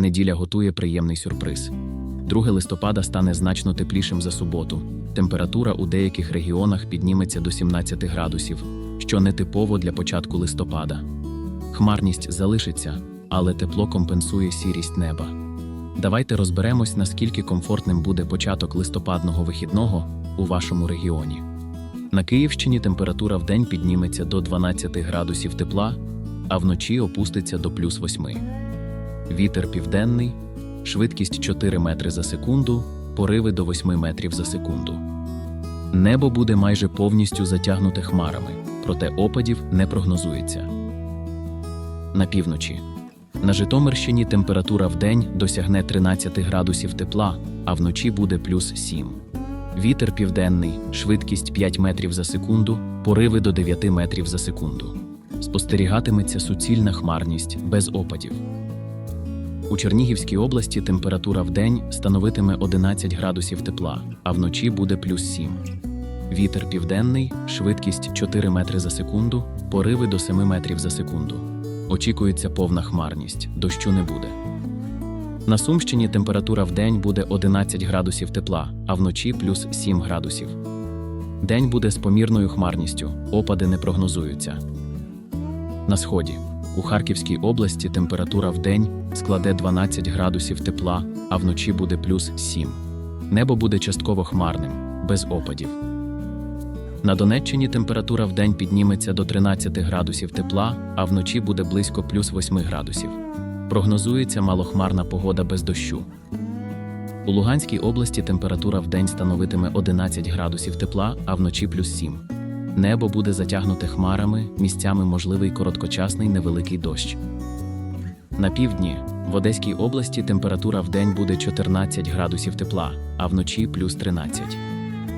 Неділя готує приємний сюрприз. 2 листопада стане значно теплішим за суботу. Температура у деяких регіонах підніметься до 17 градусів, що нетипово для початку листопада. Хмарність залишиться, але тепло компенсує сірість неба. Давайте розберемось, наскільки комфортним буде початок листопадного вихідного у вашому регіоні. На Київщині температура вдень підніметься до 12 градусів тепла, а вночі опуститься до плюс 8. Вітер південний, швидкість 4 метри за секунду, пориви до 8 метрів за секунду. Небо буде майже повністю затягнуте хмарами, проте опадів не прогнозується. На півночі. На Житомирщині температура вдень досягне 13 градусів тепла, а вночі буде плюс 7. Вітер південний, швидкість 5 метрів за секунду, пориви до 9 метрів за секунду. Спостерігатиметься суцільна хмарність без опадів. У Чернігівській області температура вдень становитиме 11 градусів тепла, а вночі буде плюс 7. Вітер південний, швидкість 4 метри за секунду, пориви до 7 метрів за секунду. Очікується повна хмарність, дощу не буде. На Сумщині температура вдень буде 11 градусів тепла, а вночі плюс 7 градусів. День буде з помірною хмарністю, опади не прогнозуються. На сході. У Харківській області температура вдень складе 12 градусів тепла, а вночі буде плюс 7. Небо буде частково хмарним, без опадів. На Донеччині температура вдень підніметься до 13 градусів тепла, а вночі буде близько плюс 8 градусів. Прогнозується малохмарна погода без дощу. У Луганській області температура вдень становитиме 11 градусів тепла, а вночі плюс 7. Небо буде затягнуте хмарами, місцями можливий короткочасний невеликий дощ. На півдні в Одеській області температура вдень буде 14 градусів тепла, а вночі плюс 13.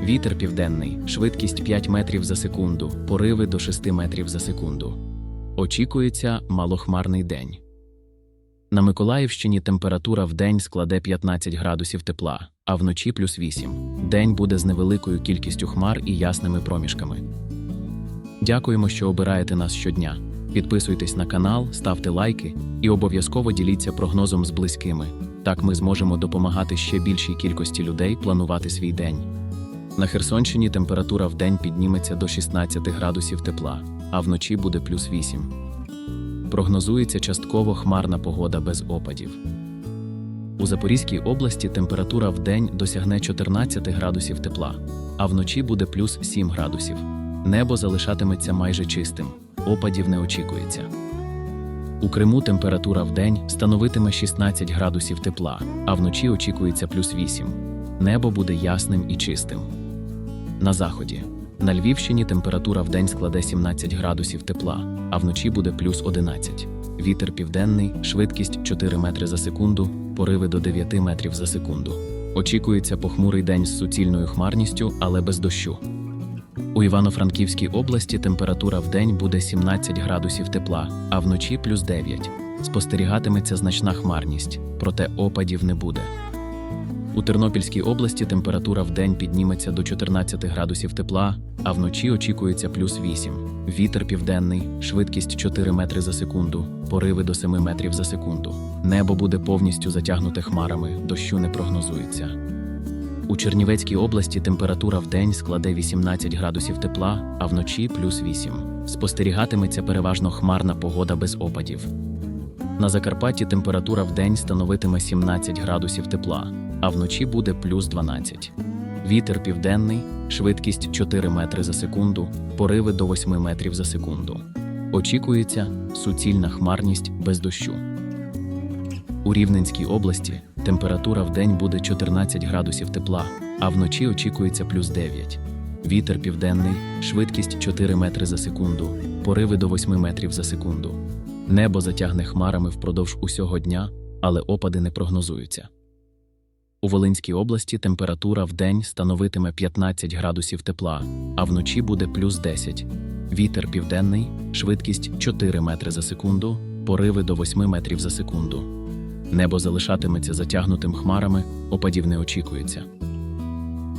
Вітер південний, швидкість 5 метрів за секунду, пориви до 6 метрів за секунду. Очікується малохмарний день. На Миколаївщині температура вдень складе 15 градусів тепла, а вночі плюс 8. День буде з невеликою кількістю хмар і ясними проміжками. Дякуємо, що обираєте нас щодня. Підписуйтесь на канал, ставте лайки і обов'язково діліться прогнозом з близькими. Так ми зможемо допомагати ще більшій кількості людей планувати свій день. На Херсонщині температура вдень підніметься до 16 градусів тепла, а вночі буде плюс 8. Прогнозується частково хмарна погода без опадів. У Запорізькій області температура вдень досягне 14 градусів тепла, а вночі буде плюс 7 градусів. Небо залишатиметься майже чистим, опадів не очікується. У Криму температура вдень становитиме 16 градусів тепла, а вночі очікується плюс 8. Небо буде ясним і чистим. На заході. На Львівщині температура вдень складе 17 градусів тепла, а вночі буде плюс 11. Вітер південний, швидкість 4 метри за секунду, пориви до 9 метрів за секунду. Очікується похмурий день з суцільною хмарністю, але без дощу. У Івано-Франківській області температура вдень буде 17 градусів тепла, а вночі плюс 9. Спостерігатиметься значна хмарність, проте опадів не буде. У Тернопільській області температура вдень підніметься до 14 градусів тепла, а вночі очікується плюс 8. Вітер південний, швидкість 4 метри за секунду, пориви до 7 метрів за секунду. Небо буде повністю затягнуте хмарами, дощу не прогнозується. У Чернівецькій області температура вдень складе 18 градусів тепла, а вночі плюс 8. Спостерігатиметься переважно хмарна погода без опадів. На Закарпатті температура вдень становитиме 17 градусів тепла, а вночі буде плюс 12. Вітер південний, швидкість 4 метри за секунду, пориви до 8 метрів за секунду. Очікується суцільна хмарність без дощу. У Рівненській області температура вдень буде 14 градусів тепла, а вночі очікується плюс 9. Вітер південний, швидкість 4 метри за секунду, пориви до 8 метрів за секунду. Небо затягне хмарами впродовж усього дня, але опади не прогнозуються. У Волинській області температура вдень становитиме 15 градусів тепла, а вночі буде плюс 10. Вітер південний, швидкість 4 метри за секунду, пориви до 8 метрів за секунду. Небо залишатиметься затягнутим хмарами, опадів не очікується.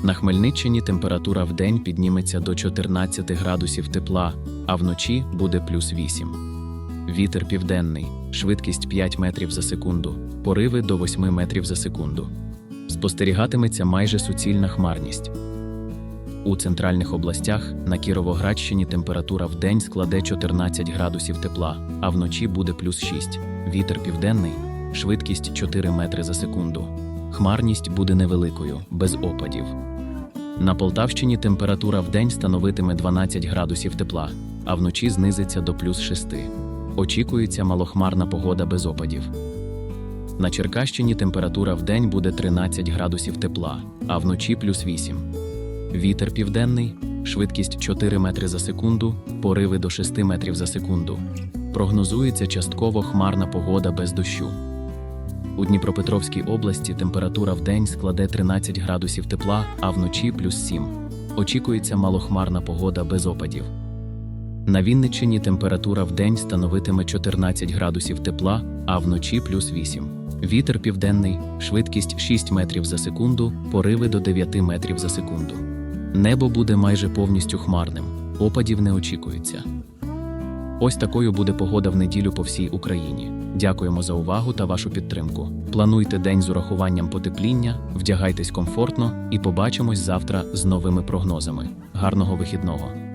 На Хмельниччині температура вдень підніметься до 14 градусів тепла, а вночі буде плюс 8. Вітер південний, швидкість 5 метрів за секунду, пориви до 8 метрів за секунду. Спостерігатиметься майже суцільна хмарність. У центральних областях на Кіровоградщині температура в день складе 14 градусів тепла, а вночі буде плюс 6. Вітер південний, швидкість 4 метри за секунду. Хмарність буде невеликою, без опадів. На Полтавщині температура в день становитиме 12 градусів тепла, а вночі знизиться до плюс 6. Очікується малохмарна погода без опадів. На Черкащині температура в день буде 13 градусів тепла, а вночі плюс 8. Вітер південний, швидкість 4 метри за секунду, пориви до 6 метрів за секунду. Прогнозується частково хмарна погода без дощу. У Дніпропетровській області температура в день складе 13 градусів тепла, а вночі плюс 7. Очікується малохмарна погода без опадів. На Вінниччині температура в день становитиме 14 градусів тепла, а вночі плюс 8. Вітер південний, швидкість 6 метрів за секунду, пориви до 9 метрів за секунду. Небо буде майже повністю хмарним, опадів не очікується. Ось такою буде погода в неділю по всій Україні. Дякуємо за увагу та вашу підтримку. Плануйте день з урахуванням потепління, вдягайтесь комфортно і побачимось завтра з новими прогнозами. Гарного вихідного!